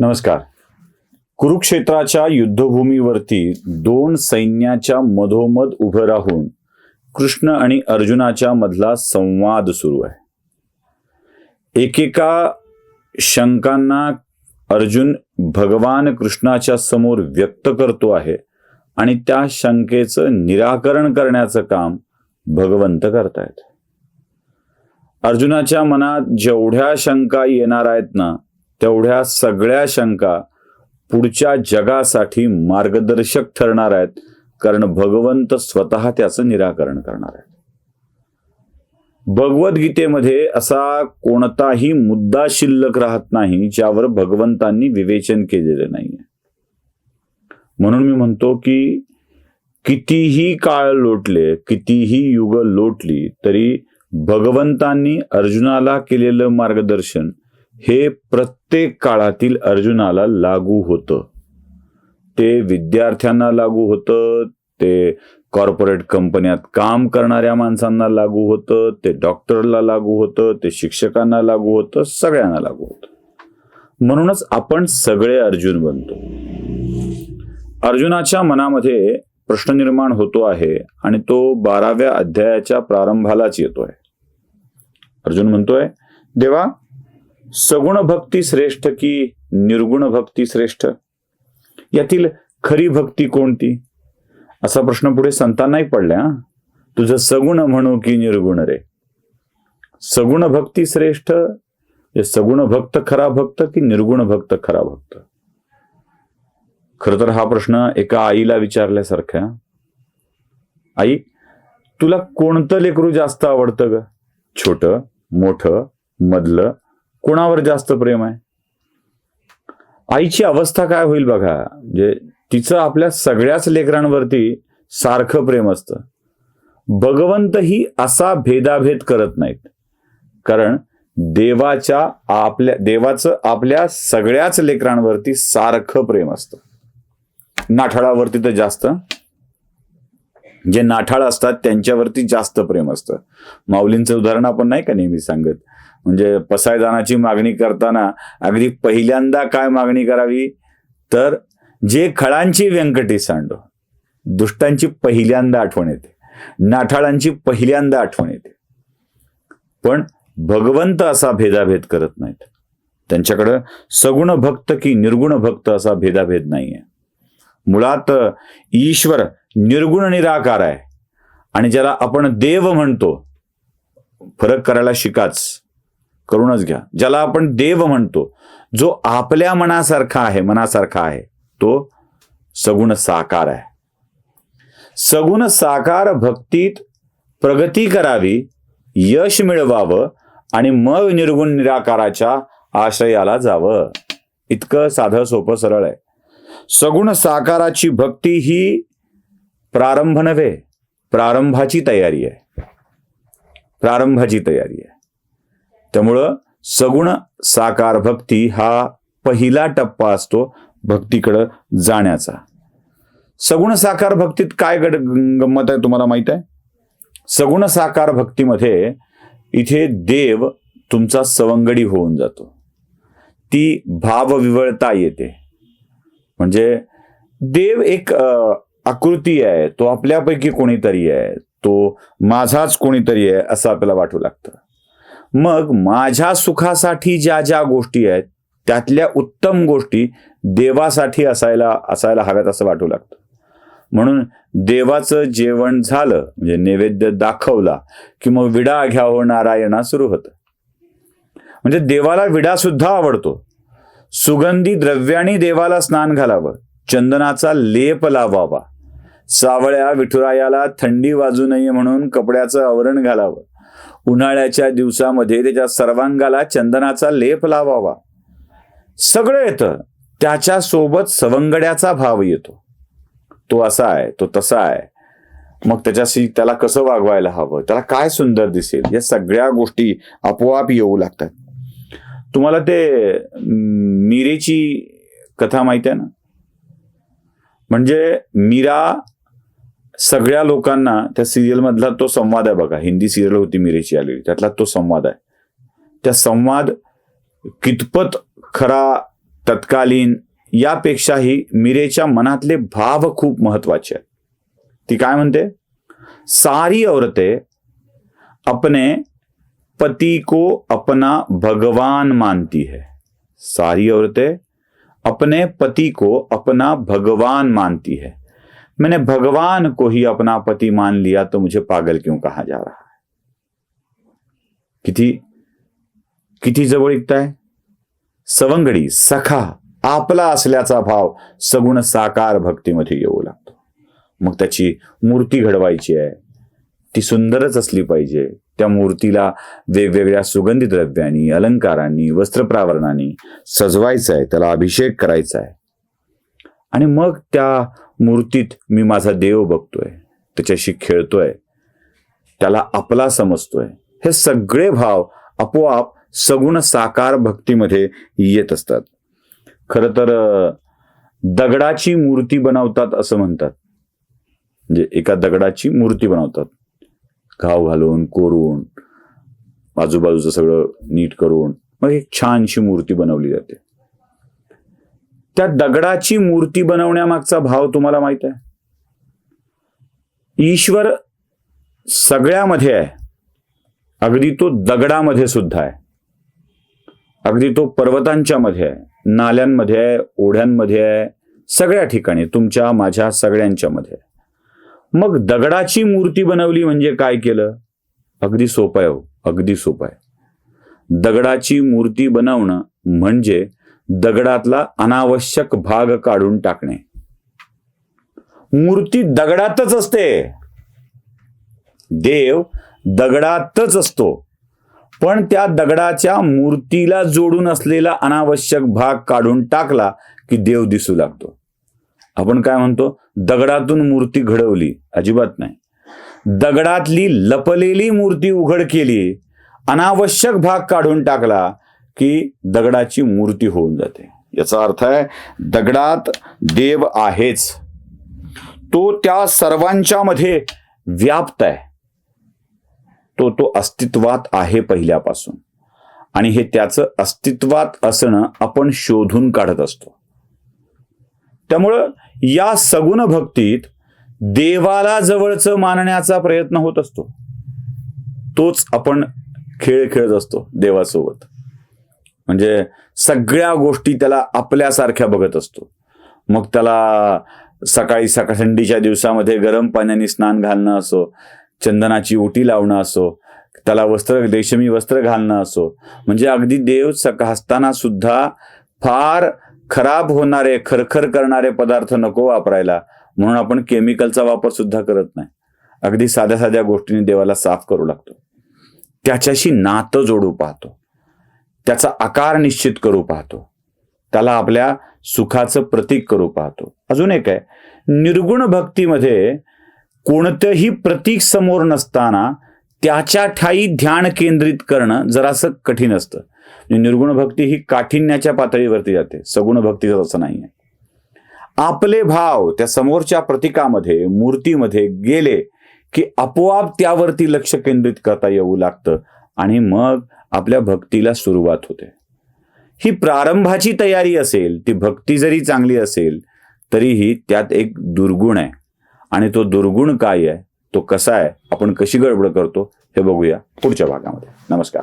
नमस्कार. कुरुक्षेत्राच्या युद्धभूमीवरती दोन सैन्याच्या मधोमध उभं राहून कृष्ण आणि अर्जुनाच्या मधला संवाद सुरू आहे. एकेका शंकांना अर्जुन भगवान कृष्णाच्या समोर व्यक्त करतो आहे आणि त्या शंकेचं निराकरण करण्याचं काम भगवंत करतायत. अर्जुनाच्या मनात जेवढ्या शंका येणार आहेत ना तेवढ्या सगळ्या शंका पुढच्या जगासाठी मार्गदर्शक ठरणार आहेत कारण भगवंत स्वतः त्याचं निराकरण करणार आहेत. भगवद्गीतेमध्ये असा कोणताही मुद्दा शिल्लक राहत नाही ज्यावर भगवंतांनी विवेचन केलेले नाहीये. म्हणून मी म्हणतो की कितीही काळ लोटले कितीही युग लोटली तरी भगवंतांनी अर्जुनाला केलेलं मार्गदर्शन हे प्रत्येक काळातील अर्जुनाला लागू होतं. ते विद्यार्थ्यांना लागू होतं ते कॉर्पोरेट कंपन्यात काम करणाऱ्या माणसांना लागू होतं ते डॉक्टरला लागू होतं ते शिक्षकांना लागू होतं सगळ्यांना लागू होतं. म्हणूनच आपण सगळे अर्जुन बनतो. अर्जुनाच्या मनामध्ये प्रश्न निर्माण होतो आहे आणि तो बाराव्या अध्यायाच्या प्रारंभालाच येतोय. अर्जुन म्हणतोय देवा सगुण भक्ती श्रेष्ठ की निर्गुण भक्ती श्रेष्ठ? यातील खरी भक्ती कोणती? असा प्रश्न पुढे संतांनाही पडल्या तुझं सगुण म्हणू की निर्गुण रे? सगुण भक्ती श्रेष्ठ म्हणजे सगुण भक्त खरा भक्त की निर्गुण भक्त खरा भक्त? खर तर हा प्रश्न एका आईला विचारल्यासारखा. आई तुला कोणतं लेकरू जास्त आवडतं ग? छोट मोठं मधलं? कोणावर जास्त प्रेम आहे? आईची अवस्था काय होईल बघा. म्हणजे तिचं आपल्या सगळ्याच लेकरांवरती सारखं प्रेम असतं. भगवंतही असा भेदाभेद करत नाहीत. कारण देवाच्या आपल्या देवाचं आपल्या सगळ्याच लेकरांवरती सारखं प्रेम असतं. नाठाळावरती तर जास्त. जे नाठाळ असतात त्यांच्यावरती जास्त प्रेम असतं. माऊलींचं उदाहरण आपण नाही का नेहमी सांगत? म्हणजे पसायदानाची मागणी करताना अगदी पहिल्यांदा काय मागणी करावी? तर जे खळांची व्यंकटी सांडो दुष्टांची पहिल्यांदा आठवण येते. नाठाळांची पहिल्यांदा आठवण येते. पण भगवंत असा भेदाभेद करत नाहीत. त्यांच्याकडं सगुण भक्त की निर्गुण भक्त असा भेदाभेद नाहीये. मुळात ईश्वर निर्गुण निराकार आहे. आणि ज्याला आपण देव म्हणतो फरक करायला शिकाच. करूनच घ्या. ज्याला आपण देव म्हणतो जो आपल्या मनासारखा आहे मनासारखा आहे तो सगुण साकार आहे. सगुण साकार भक्तीत प्रगती करावी यश मिळवावं आणि मग निर्गुण निराकाराच्या आश्रयाला जावं. इतकं साधं सोपं सरळ आहे. सगुण साकाराची भक्ती ही प्रारंभ नव्हे प्रारंभाची तयारी आहे. प्रारंभाची तयारी आहे. त्यामुळं सगुण साकार भक्ती हा पहिला टप्पा असतो भक्तीकडं जाण्याचा. सगुण साकार भक्तीत काय गड गंमत आहे तुम्हाला माहीत आहे? सगुण साकार भक्तीमध्ये इथे देव तुमचा सवंगडी होऊन जातो. ती भावविवळता येते. म्हणजे देव एक आकृती आहे तो आपल्यापैकी कोणीतरी आहे तो माझाच कोणीतरी आहे असं आपल्याला वाटू लागतं. मग माझ्या सुखासाठी ज्या ज्या गोष्टी आहेत त्यातल्या उत्तम गोष्टी देवासाठी असायला असायला हव्यात असं वाटू लागतं. म्हणून देवाचं जेवण झालं म्हणजे नैवेद्य दाखवला की मग विडा घ्या हो नारायणा सुरू होतं. म्हणजे देवाला विडा सुद्धा आवडतो. सुगंधी द्रव्याने देवाला स्नान घालावं चंदनाचा लेप लावावा सावळ्या विठुरायाला थंडी वाजू नये म्हणून कपड्याचं आवरण घालावं उन्हाळ्याच्या दिवसामध्ये त्याच्या सर्वांगाला चंदनाचा लेप लावावा. सगळं येतं. त्याच्या सोबत सवंगड्याचा भाव येतो. तो असा आहे तो तसा आहे. मग त्याच्याशी त्याला कसं वागवायला हवं? त्याला काय सुंदर दिसेल? या सगळ्या गोष्टी आपोआप येऊ लागतात. तुम्हाला ते मीरेची कथा माहिती आहे ना? म्हणजे मीरा सगळ्या लोकांना त्या सिरियलमधला तो संवाद आहे बघा. हिंदी सिरियल होती मिरेची आलेली. त्यातला तो संवाद आहे. त्या संवाद कितपत खरा तत्कालीन यापेक्षाही मिरेच्या मनातले भाव खूप महत्त्वाचे आहेत. ती काय म्हणते? सारी औरतें अपने पति को अपना भगवान मानती है. सारी औरतें अपने पति को अपना भगवान मानती है. मैंने भगवान को ही अपना पति मान लिया तो मुझे पागल क्यों कहा जा रहा है? किती किती जवळीकता आहे सवंगडी सखा आपला असल्याचा भाव सगुण साकार भक्तीमध्ये येऊ लागतो. मग त्याची मूर्ती घडवायची आहे. ती सुंदरच असली पाहिजे. त्या मूर्तीला वेगवेगळ्या सुगंधी द्रव्यांनी अलंकारांनी वस्त्रप्रावरणाने सजवायचं आहे त्याला अभिषेक करायचा आहे. आणि मग त्या मूर्तीत मी माझा देव बघतोय त्याच्याशी खेळतोय त्याला आपला समजतोय. हे सगळे भाव आपोआप सगुण साकार भक्तीमध्ये येत असतात. खर तर दगडाची मूर्ती बनवतात असं म्हणतात. म्हणजे एका दगडाची मूर्ती बनवतात. घाव घालून कोरून आजूबाजूचं सगळं नीट करून मग एक छानशी मूर्ती बनवली जाते. त्या दगडाची मूर्ती बनवण्यामागचा भाव तुम्हाला माहीत आहे? ईश्वर सगळ्यामध्ये आहे. अगदी तो दगडामध्ये सुद्धा आहे. अगदी तो पर्वतांच्या मध्ये आहे नाल्यांमध्ये आहे ओढ्यांमध्ये आहे सगळ्या ठिकाणी तुमच्या माझ्या सगळ्यांच्या मध्ये आहे. मग दगडाची मूर्ती बनवली म्हणजे काय केलं? अगदी सोपं आहे हो अगदी सोपं आहे. दगडाची मूर्ती बनवणं म्हणजे दगडातला अनावश्यक भाग काढून टाकणे. मूर्ती दगडातच असते. देव दगडातच असतो. पण त्या दगडाच्या मूर्तीला जोडून असलेला अनावश्यक भाग काढून टाकला की देव दिसू लागतो. आपण काय म्हणतो? दगडातून मूर्ती घडवली. अजिबात नाही. दगडातली लपलेली मूर्ती उघड केली. अनावश्यक भाग काढून टाकला. की दगडाची मूर्ती होऊन जाते. याचा अर्थ आहे दगडात देव आहेच. तो त्या सर्वांच्या मध्ये व्याप्त आहे. तो तो अस्तित्वात आहे पहिल्यापासून. आणि हे त्याचं अस्तित्वात असणं आपण शोधून काढत असतो. त्यामुळं या सगुण भक्तीत देवाला जवळचं मानण्याचा प्रयत्न होत असतो. तोच आपण खेळ खेळत असतो देवासोबत. म्हणजे सगळ्या गोष्टी त्याला आपल्यासारख्या बघत असतो. मग त्याला सकाळी सकाळ थंडीच्या दिवसामध्ये गरम पाण्याने स्नान घालणं असो चंदनाची ओटी लावणं असो त्याला वस्त्र रेशमी वस्त्र घालणं असो म्हणजे अगदी देव सक हसताना सुद्धा फार खराब होणारे खरखर करणारे पदार्थ नको वापरायला. म्हणून आपण केमिकलचा वापर सुद्धा करत नाही. अगदी साध्या साध्या गोष्टींनी देवाला साफ करू लागतो. त्याच्याशी नातं जोडू पाहतो. त्याचा आकार निश्चित करू पाहतो. त्याला आपल्या सुखाचं प्रतीक करू पाहतो. अजून एक आहे निर्गुण भक्तीमध्ये कोणतंही प्रतीक समोर नसताना त्याच्या ठाई ध्यान केंद्रित करणं जरासं कठीण असतं. म्हणजे निर्गुण भक्ती ही काठिण्याच्या पातळीवरती जाते. सगुण भक्तीचं असं नाही आहे आपले भाव त्या समोरच्या प्रतीकामध्ये मूर्तीमध्ये गेले की आपोआप त्यावरती लक्ष केंद्रित करता येऊ लागतं. आणि मग आपल्या भक्तीला सुरुवात होते. ही प्रारंभाची तयारी असेल ती भक्ती जरी चांगली असेल तरीही त्यात एक दुर्गुण आहे. आणि तो दुर्गुण काय आहे तो कसा आहे आपण कशी गडबड करतो हे बघूया पुढच्या भागामध्ये. नमस्कार.